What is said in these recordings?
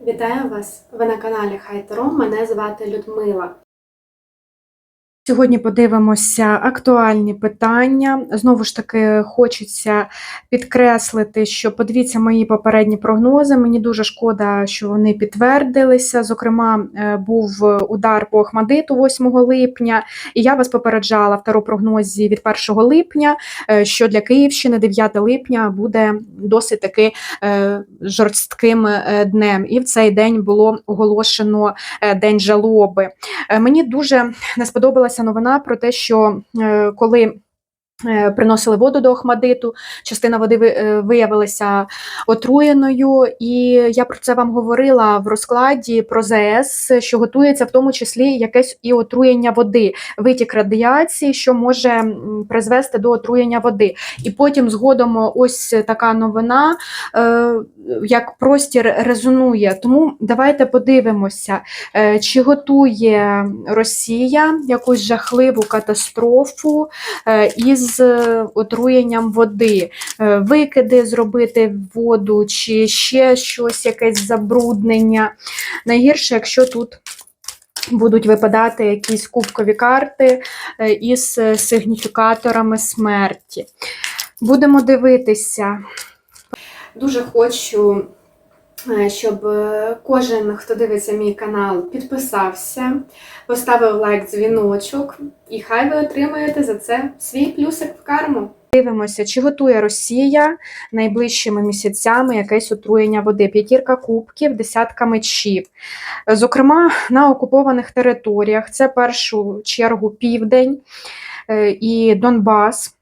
Вітаю вас! Ви на каналі Хайтеро. Мене звати Людмила. Сьогодні подивимося актуальні питання. Знову ж таки, хочеться підкреслити, що подивіться мої попередні прогнози. Мені дуже шкода, що вони підтвердилися. Зокрема, е, був удар по Ахмадиту 8 липня, і я вас попереджала в таропрогнозі від 1 липня, е, що для Київщини 9 липня буде досить таки е, жорстким днем. І в цей день було оголошено день жалоби. Мені дуже не сподобалася новина про те, що е, коли приносили воду до Охмадиту, частина води е, виявилася отруєною, і я про це вам говорила в розкладі про ЗС, що готується в тому числі якесь і отруєння води, витік радіації, що може призвести до отруєння води. І потім згодом ось така новина, е, як простір резонує. Тому давайте подивимося, Е, Чи готує Росія якусь жахливу катастрофу е, із е, отруєнням води? Е, Викиди зробити воду, чи ще щось, якесь забруднення? Найгірше, якщо тут будуть випадати якісь кубкові карти е, із е, сигніфікаторами смерті. Будемо дивитися. Дуже хочу, щоб е, кожен, хто дивиться мій канал, підписався, поставив лайк, дзвіночок, і хай ви отримаєте за це свій плюсик в карму. Дивимося, чи готує Росія найближчими місяцями якесь отруєння води. П'ятірка кубків, десятка мечів. Зокрема, на окупованих територіях це першу чергу південь е, і Донбас.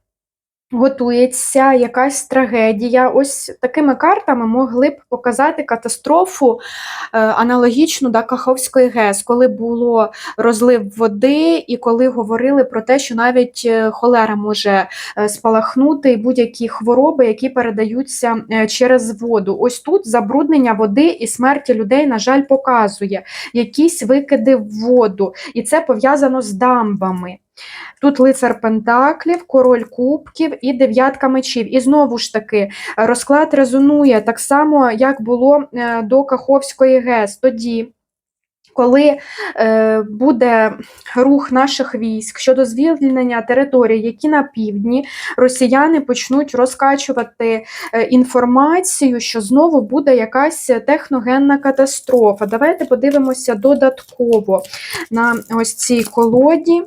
Готується якась трагедія. Ось такими картами могли б показати катастрофу е, аналогічну до Каховської ГЕС, коли було розлив води, і коли говорили про те, що навіть е, холера може е, спалахнути будь-які хвороби, які передаються через воду. Ось тут забруднення води і смерті людей, на жаль, показує якісь викиди в воду, і це пов'язано з дамбами. Тут лицар Пентаклів, король кубків і дев'ятка мечів. І знову ж таки, розклад резонує так само, як було е, до Каховської ГЕС. Тоді, коли е, буде рух наших військ щодо звільнення територій, які на півдні, росіяни почнуть розкачувати е, інформацію, що знову буде якась техногенна катастрофа. Давайте подивимося додатково на ось цій колоді.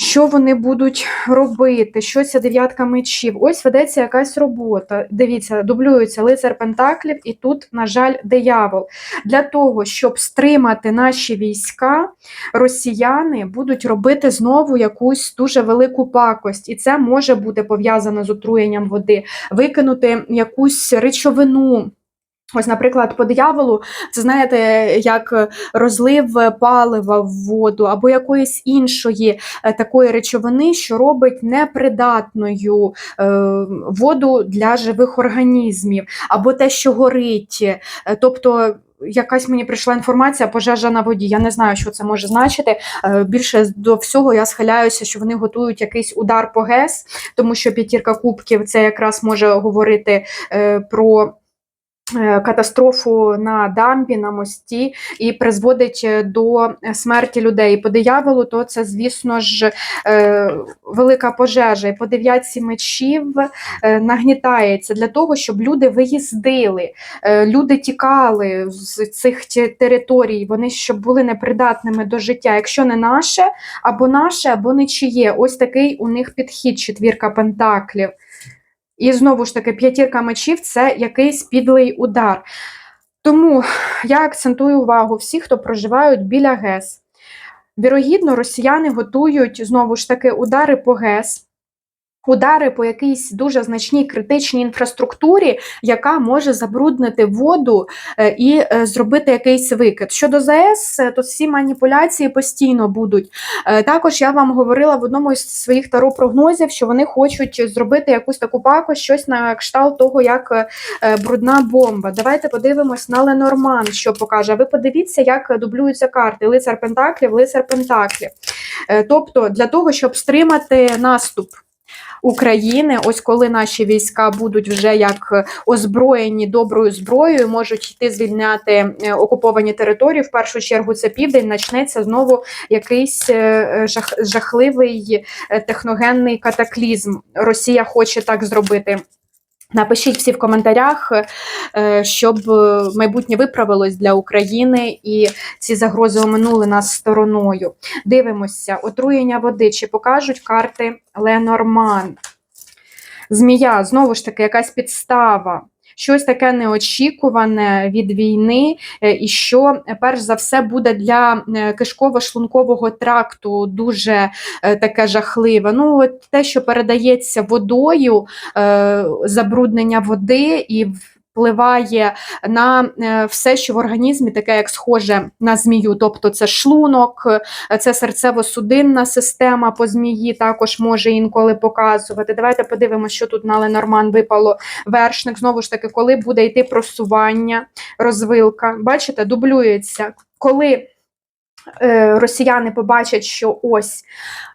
Що вони будуть робити? Що ця дев'ятка мечів? Ось ведеться якась робота. Дивіться, дублюється лицар Пентаклів, і тут, на жаль, диявол. Для того, щоб стримати наші війська, росіяни будуть робити знову якусь дуже велику пакость, і це може бути пов'язано з отруєнням води, викинути якусь речовину. Ось, наприклад, по дияволу, це знаєте, як розлив палива в воду або якоїсь іншої е, такої речовини, що робить непридатною е, воду для живих організмів, або те, що горить. Е, Тобто. Якась мені прийшла інформація, пожежа на воді. Я не знаю, що це може значити. Більше до всього я схиляюся, що вони готують якийсь удар по ГЕС, тому що п'ятірка кубків це якраз може говорити про катастрофу на дамбі, на мості і призводить е, до смерті людей. По дияволу, то це, звісно ж, е, велика пожежа. І по дев'ятці мечів е, нагнітається для того, щоб люди виїздили, е, люди тікали з цих територій, вони щоб були непридатними до життя. Якщо не наше, або наше, або нечиє. Ось такий у них підхід, четвірка пентаклів. І знову ж таки, п'ятірка мечів це якийсь підлий удар. Тому я акцентую увагу всіх, хто проживають біля ГЕС. Вірогідно, росіяни готують знову ж таки удари по ГЕС. Удари по якійсь дуже значній критичній інфраструктурі, яка може забруднити воду е, і е, зробити якийсь викид. Щодо ЗАЕС, е, то всі маніпуляції постійно будуть. Також я вам говорила в одному із своїх таро-прогнозів, що вони хочуть зробити якусь таку пакость, щось на кшталт того, як брудна бомба. Давайте подивимось на Ленорман, що покаже. Ви подивіться, як дублюються карти: лицар Пентаклів, лицар Пентаклів. Тобто, для того, щоб стримати наступ. України. Ось коли наші війська будуть вже як е, озброєні доброю зброєю, можуть йти звільняти е, окуповані території. В першу чергу це південь. Почнеться знову якийсь е, жах, жахливий техногенний катаклізм. Росія хоче так зробити. Напишіть всі в коментарях, е, щоб е, майбутнє виправилось для України і ці загрози оминули нас стороною. Дивимося, отруєння води. Чи покажуть карти Ленорман? Змія, знову ж таки, якась підстава. Щось таке неочікуване від війни, е, і що е, перш за все буде для е, кишково-шлункового тракту дуже таке жахливе. Ну, от те, що передається водою, забруднення води і впливає на е, все, що в організмі таке, як схоже на змію. Тобто це шлунок, це серцево-судинна система по змії також може інколи показувати. Давайте подивимося, що тут на Ленорман випало вершник. Знову ж таки, коли буде йти просування, розвилка. Бачите, дублюється. Коли росіяни побачать, що ось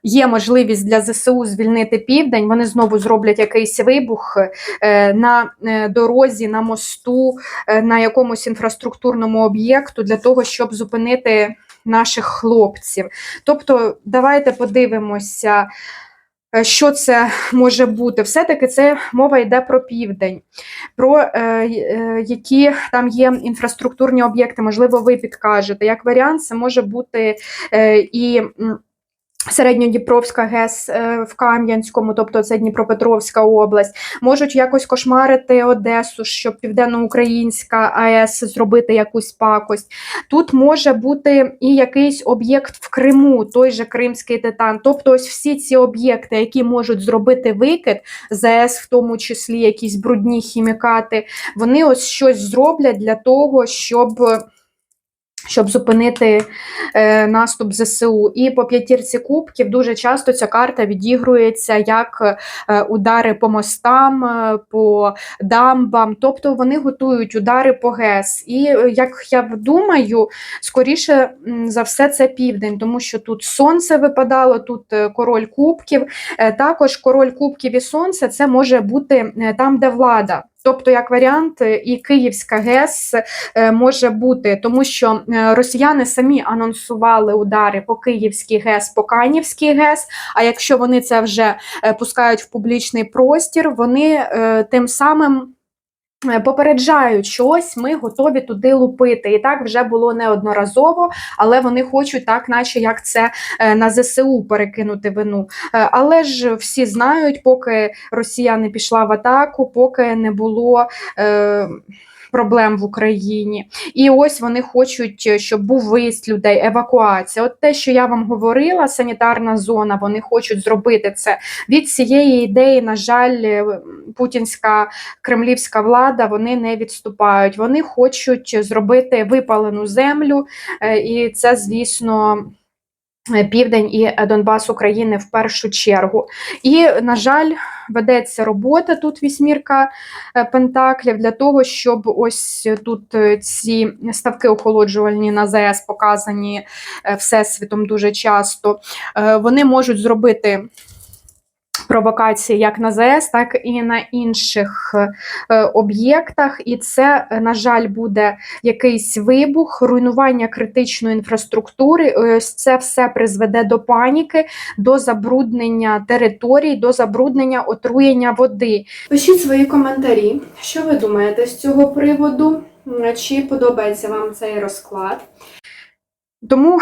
є можливість для ЗСУ звільнити південь, вони знову зроблять якийсь вибух е, на е, дорозі, на мосту, е, на якомусь інфраструктурному об'єкту для того, щоб зупинити наших хлопців. Тобто, давайте подивимося. Е, Що це може бути? Все-таки це мова йде про південь, про е, е, які там є інфраструктурні об'єкти, можливо, ви підкажете. Як варіант, це може бути е, і. Середньодніпровська ГЕС е, в Кам'янському, тобто це Дніпропетровська область, можуть якось кошмарити Одесу, щоб Південноукраїнська АЕС зробити якусь пакость. Тут може бути і якийсь об'єкт в Криму, той же Кримський титан. Тобто, ось всі ці об'єкти, які можуть зробити викид, ЗАЕС, в тому числі якісь брудні хімікати, вони ось щось зроблять для того, щоб. Щоб зупинити е, наступ ЗСУ. І по п'ятірці кубків дуже часто ця карта відігрується як е, удари по мостам, е, по дамбам. Тобто вони готують удари по ГЕС. І е, як я думаю, скоріше за все це південь, тому що тут сонце випадало, тут е, король кубків. Е, Також король кубків і сонце це може бути е, там, де влада. Тобто, як варіант, і Київська ГЕС е, може бути, тому що е, росіяни самі анонсували удари по Київській ГЕС, по Канівській ГЕС. А якщо вони це вже е, пускають в публічний простір, вони тим самим. Е, Попереджають, що ось ми готові туди лупити. І так вже було неодноразово, але вони хочуть так, наче як це е, на ЗСУ перекинути вину. Е, Але ж всі знають, поки Росія не пішла в атаку, поки не було. Проблем в Україні, і ось вони хочуть, щоб був виїзд людей, евакуація. От те, що я вам говорила, санітарна зона, вони хочуть зробити це. Від цієї ідеї, на жаль, е, путінська кремлівська влада вони не відступають. Вони хочуть зробити випалену землю, е, і це, звісно. Е, Південь і Донбас України в першу чергу. І, на жаль, ведеться робота тут вісьмірка е, пентаклів для того, щоб ось тут е, ці ставки охолоджувальні на ЗС показані е, всесвітом дуже часто. Е, Вони можуть зробити. Провокації як на ЗАЕС, так і на інших е, об'єктах, і це, е, на жаль, буде якийсь вибух, руйнування критичної інфраструктури. Ось це все призведе до паніки, до забруднення територій, до забруднення отруєння води. Пишіть свої коментарі, що ви думаєте з цього приводу, чи подобається вам цей розклад. Тому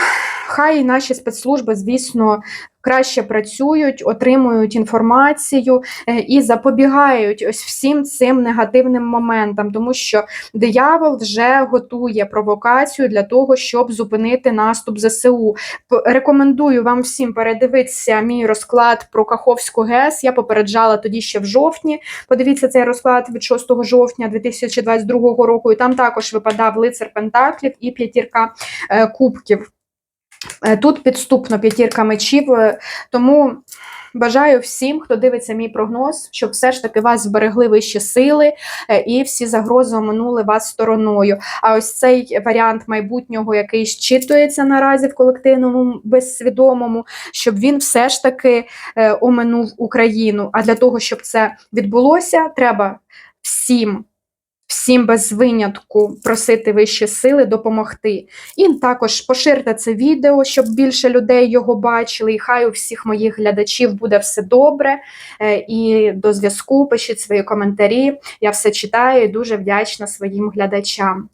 хай наші спецслужби, звісно, краще працюють, отримують інформацію е, і запобігають ось всім цим негативним моментам, тому що диявол вже готує провокацію для того, щоб зупинити наступ ЗСУ. Рекомендую вам всім передивитися мій розклад про Каховську ГЕС. Я попереджала тоді ще в жовтні. Подивіться цей розклад від 6 жовтня 2022 року. І там також випадав лицар Пентаклів і п'ятірка е, кубків. Е, Тут підступно п'ятірка мечів, е, тому бажаю всім, хто дивиться мій прогноз, щоб все ж таки вас зберегли вищі сили е, і всі загрози оминули вас стороною. А ось цей варіант майбутнього, який щитується наразі в колективному безсвідомому, щоб він все ж таки оминув Україну. А для того, щоб це відбулося, треба всім. Всім без винятку просити вищі сили допомогти. І також поширте це відео, щоб більше людей його бачили. І хай у всіх моїх глядачів буде все добре. Е, І до зв'язку пишіть свої коментарі. Я все читаю і дуже вдячна своїм глядачам.